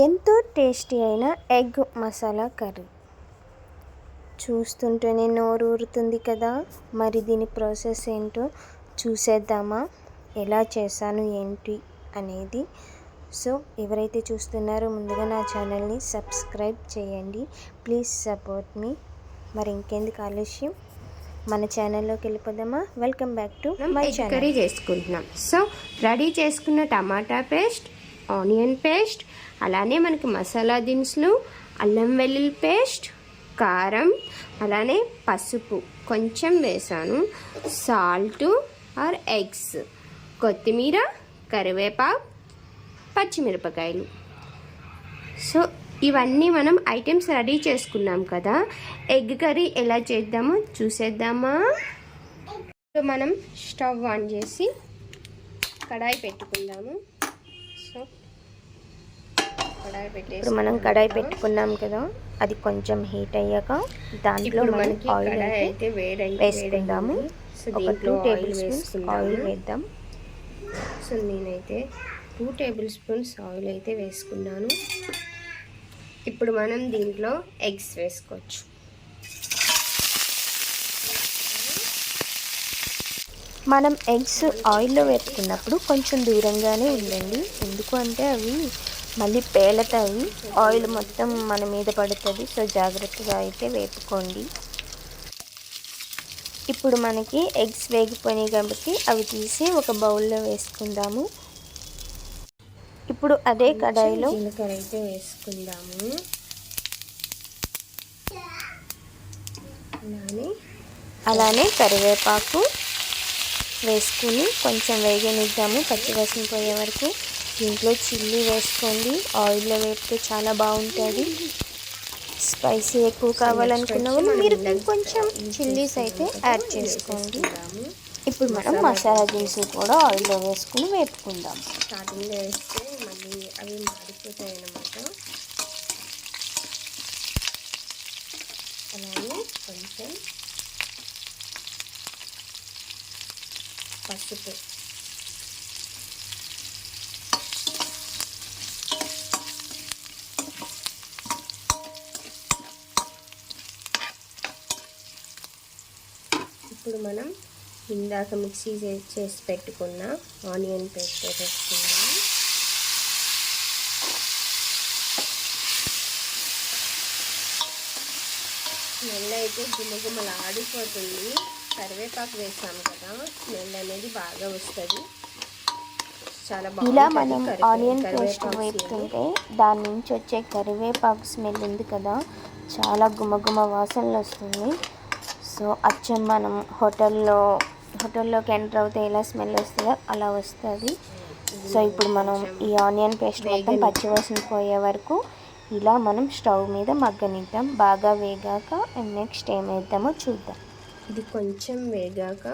ఎంతో టేస్టీ అయిన egg masala curry. చూస్తుంటేనే నోరు ఊరుతుంది కదా. మరి దీని ప్రాసెస్ ఏంటో చూసేద్దామా? ఎలా చేశాను ఏంటి అనేది. సో ఎవరైతే చూస్తున్నారో ముందుగా నా ఛానల్ని సబ్స్క్రైబ్ చేయండి. Please support me. మరి ఇంకెందుకు ఆలస్యం? మన ఛానల్లోకి వెళ్ళిపోదామా? Welcome back to my curry చేసుకుంటున్నాం. సో రెడీ చేసుకున్న టమాటా పేస్ట్ ఆనియన్ పేస్ట్ అలానే మనకి మసాలా దినుసులు అల్లం వెల్లుల్లి పేస్ట్ కారం అలానే పసుపు. కొంచెం వేసాను. Salt or eggs. కొత్తిమీర కరివేపాకు పచ్చిమిరపకాయలు. సో ఇవన్నీ మనం ఐటమ్స్ రెడీ చేసుకున్నాం కదా. ఎగ్ కర్రీ ఎలా చేద్దామో చూసేద్దామా? ఇప్పుడు మనం స్టవ్ ఆన్ చేసి కడాయి పెట్టుకుందాము. ఇప్పుడు మనం కడాయి పెట్టుకున్నాం కదా అది కొంచెం హీట్ అయ్యాక దాంట్లో మనకి ఆయిల్ అయితే వేసుకుందాము. ఒక టూ టేబుల్ స్పూన్స్ ఆయిల్ వేద్దాం. సో నేనైతే టూ టేబుల్ స్పూన్స్ ఆయిల్ అయితే వేసుకున్నాను. ఇప్పుడు మనం దీంట్లో ఎగ్స్ వేసుకోవచ్చు. మనం ఎగ్స్ ఆయిల్లో వేపుకున్నప్పుడు కొంచెం దూరంగానే ఉండండి. ఎందుకు అంటే అవి మళ్ళీ పేలతాయి. ఆయిల్ మొత్తం మన మీద పడుతుంది. సో జాగ్రత్తగా అయితే వేపుకోండి. ఇప్పుడు మనకి ఎగ్స్ వేగిపోయినాయి కాబట్టి అవి తీసి ఒక బౌల్లో వేసుకుందాము. ఇప్పుడు అదే కడాయిలో జీలకర్ర అయితే వేసుకుందాము. అలానే అలానే కరివేపాకు వేసుకుని కొంచెం వేగనిద్దాము. పచ్చివాసన పోయే వరకు దీంట్లో చిల్లీ వేసుకోండి. ఆయిల్లో వేపితే చాలా బాగుంటుంది. స్పైసీ ఎక్కువ కావాలనుకున్న వాళ్ళు మీరు కొంచెం చిల్లీస్ అయితే యాడ్ చేసుకోండి. ఇప్పుడు మనం మసాలా దినుసులు కూడా ఆయిల్లో వేసుకుని వేపుకుందాం. స్టార్టింగ్లో వేస్తే మళ్ళీ అవి మాడిపోతాయి అన్నమాట. అలాగే కొంచెం పసుపు. ఇప్పుడు మనం ఇందాక మిక్సీ చేసి పెట్టుకున్న ఆనియన్ పేస్ట్ వేసుకుందాం స్మెల్ అయితే గుమగుమలు ఆడిపోతుంది కరివేపాకు వేసాము కదా స్మెల్ అనేది బాగా వస్తుంది. చాలా ఇలా మనం ఆనియన్ పేస్ట్. వేపుతుంటే దాని నుంచి వచ్చే కరివేపాకు స్మెల్ ఉంది కదా చాలా గుమగుమ వాసనలు వస్తుంది. సో అచ్చం మనం హోటల్లో హోటల్లోకి ఎంటర్ అవుతే ఎలా స్మెల్ వస్తుందో అలా వస్తుంది. సో ఇప్పుడు మనం ఈ ఆనియన్ పేస్ట్ మొత్తం పచ్చివాసన పోయే వరకు ఇలా మనం స్టవ్ మీద మగ్గనిద్దాం. బాగా వేగాక నెక్స్ట్ ఏం వేద్దామో చూద్దాం. ఇది కొంచెం వేగాక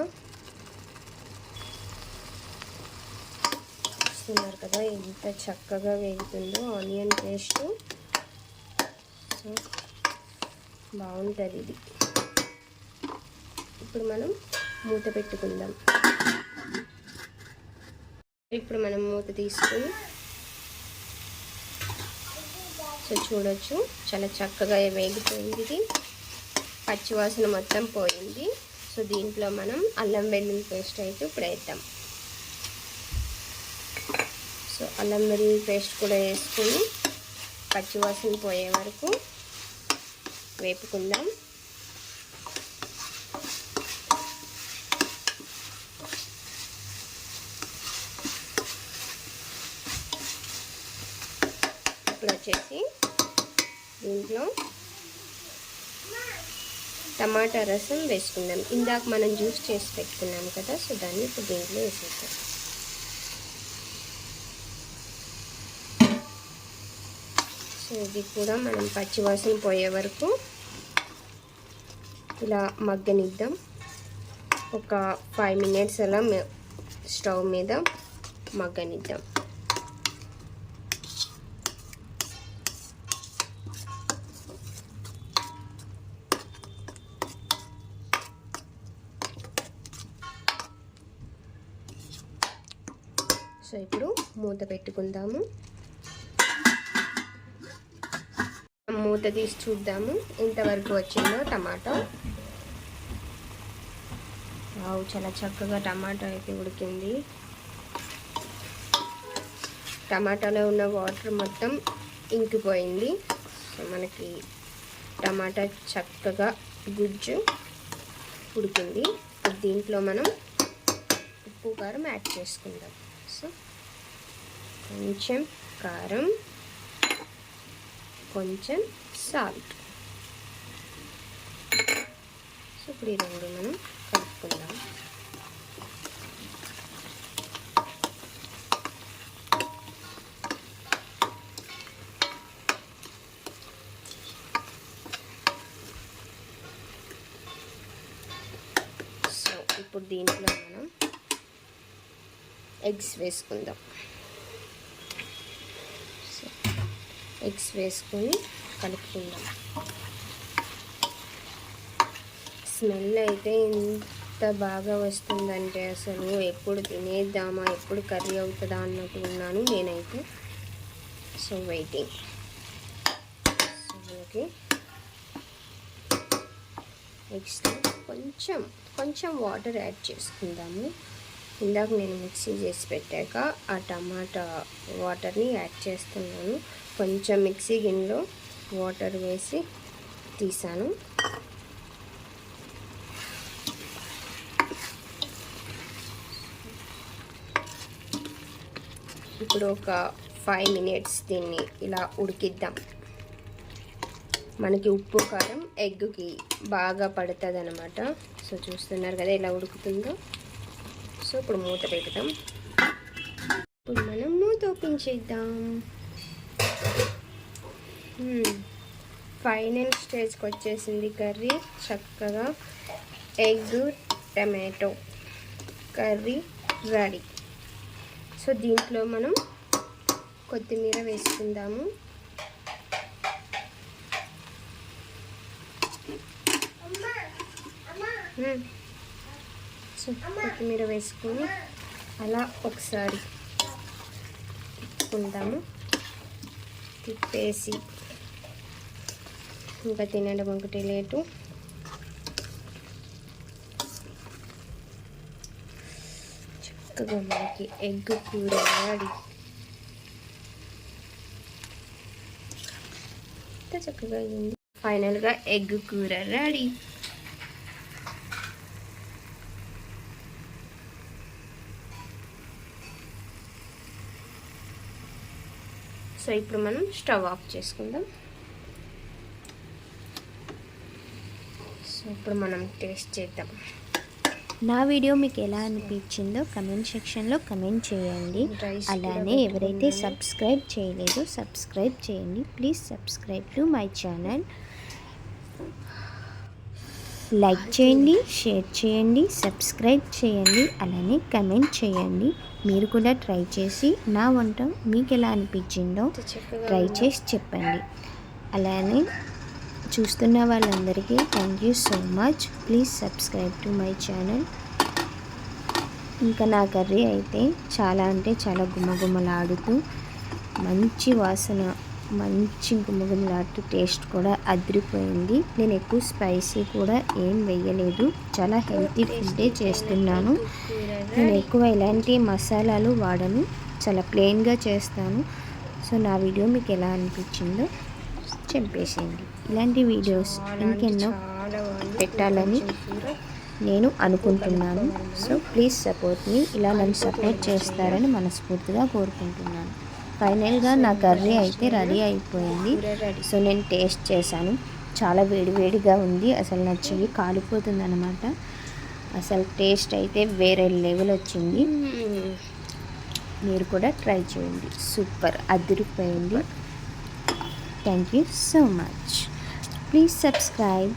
చూస్తున్నారు కదా ఎంత చక్కగా వేగుతుందో ఆనియన్ పేస్ట్. బాగుంటుంది ఇది. ఇప్పుడు మనం మూత పెట్టుకుందాం. ఇప్పుడు మనం మూత తీసుకుని సో చూడొచ్చు చాలా చక్కగా వేగిపోయింది ఇది. పచ్చివాసన మొత్తం పోయింది. సో దీంట్లో మనం అల్లం వెల్లుల్లి పేస్ట్ అయితే ఇప్పుడు వేద్దాం. సో అల్లం వెల్లుల్లి పేస్ట్ కూడా వేసుకొని పచ్చివాసన పోయే వరకు వేపుకుందాం. ఇప్పుడు వచ్చేసి దీంట్లో టమాటా రసం వేసుకుందాం. ఇందాక మనం జ్యూస్ చేసి పెట్టుకున్నాం కదా సో దాన్ని ఇప్పుడు దీంట్లో వేసేద్దాం. సో ఇది కూడా మనం పచ్చివాసన పోయే వరకు ఇలా మగ్గనిద్దాం. ఒక ఫైవ్ మినిట్స్ అలా స్టవ్ మీద మగ్గనిద్దాం. సో ఇప్పుడు మూత పెట్టుకుందాము. మూత తీసి చూద్దాము. ఎంతవరకు వచ్చిందో టమాటా. వావ్ చాలా చక్కగా టమాటా అయితే ఉడికింది. టమాటాలో ఉన్న వాటర్ మొత్తం ఇంకిపోయింది. సో మనకి టమాటా చక్కగా గుజ్జు ఉడికింది. దీంట్లో మనం ఉప్పు కారం యాడ్ చేసుకుందాం. సో కొంచెం కారం కొంచెం సాల్ట్ సో ఇప్పుడు ఈ రెండు మనం కలుపుకుందాం సో ఇప్పుడు దీంట్లో మనం ఎగ్స్ వేసుకుందాం. ఎగ్స్ వేసుకొని కలుపుకుందాం. స్మెల్ అయితే ఎంత బాగా వస్తుందంటే అసలు ఎప్పుడు తినేద్దామా ఎప్పుడు కర్రీ అవుతుందా అన్నట్టు ఉన్నాను నేనైతే. సో వెయిటింగ్ సో మనకి నెక్స్ట్ కొంచెం కొంచెం వాటర్ యాడ్ చేసుకుందాము. ఇందాక నేను మిక్సీ చేసి పెట్టాక ఆ టమాటా వాటర్ని యాడ్ చేస్తున్నాను. కొంచెం మిక్సీ గిన్నెలో వాటర్ వేసి తీసాను. ఇప్పుడు ఒక ఫైవ్ మినిట్స్ దీన్ని ఇలా ఉడికిద్దాం. మనకి ఉప్పు కారం ఎగ్గుకి బాగా పడుతుంది అనమాట సో చూస్తున్నారు కదా ఎలా ఉడుకుతుందో. సో ఇప్పుడు మూత పెడదాం. ఇప్పుడు మనం మూత ఓపెన్ చేద్దాం. ఫైనల్ స్టేజ్కి వచ్చేసింది కర్రీ. చక్కగా egg tomato curry ready. So దీంట్లో మనం కొత్తిమీర వేసుకుందాము. మ్మ్. కొత్తిమీర వేసుకొని అలా ఒకసారి తిప్పుకుంటాము తిప్పేసి ఇంకా తినడం ఒకటి లేటు. చక్కగా మనకి ఎగ్ కూర వాడి చక్కగా అయింది. ఫైనల్గా ఎగ్ కూర రెడీ. సో ఇప్పుడు మనం స్టవ్ ఆఫ్ చేసుకుందాం. సో ఇప్పుడు మనం టేస్ట్ చేద్దాం. నా వీడియో మీకు ఎలా అనిపించిందో కమెంట్ సెక్షన్లో కమెంట్ చేయండి. అలానే ఎవరైతే. సబ్స్క్రైబ్ చేయలేదో సబ్స్క్రైబ్ చేయండి. Please subscribe to my channel. Like చేయండి షేర్ చేయండి సబ్స్క్రైబ్ చేయండి అలానే కమెంట్ చేయండి. మీరు కూడా ట్రై చేసి నా వంట మీకు ఎలా అనిపించిందో ట్రై. చేసి చెప్పండి. అలానే చూస్తున్న వాళ్ళందరికీ thank you so much please subscribe to my channel ఇంకా నా కర్రీ అయితే చాలా అంటే చాలా గుమగుమలాడుతూ మంచి వాసన మంచి గుమగుమలాడుతూ టేస్ట్ కూడా అదిరిపోయింది. నేను ఎక్కువ స్పైసీ కూడా ఏం వేయలేదు చాలా హెల్తీ ఫుడ్డే చేస్తున్నాను. నేను ఎక్కువ ఎలాంటి మసాలాలు వాడను. చాలా ప్లెయిన్గా చేస్తాను. సో నా వీడియో మీకు ఎలా అనిపించిందో చెప్పేసేయండి. ఇలాంటి వీడియోస్ ఇంకెన్నో పెట్టాలని నేను అనుకుంటున్నాను. So please support me. ఇలా నన్ను సపోర్ట్ చేస్తారని మనస్ఫూర్తిగా కోరుకుంటున్నాను. ఫైనల్గా నా కర్రీ అయితే రెడీ అయిపోయింది. సో నేను టేస్ట్ చేశాను. చాలా వేడివేడిగా ఉంది. అసలు నా చెయ్యి కాలిపోతుంది అనమాట అసలు టేస్ట్ అయితే వేరే లెవెల్ వచ్చింది. మీరు కూడా ట్రై చేయండి. సూపర్ అదిరిపోయింది. Thank you so much. Please subscribe.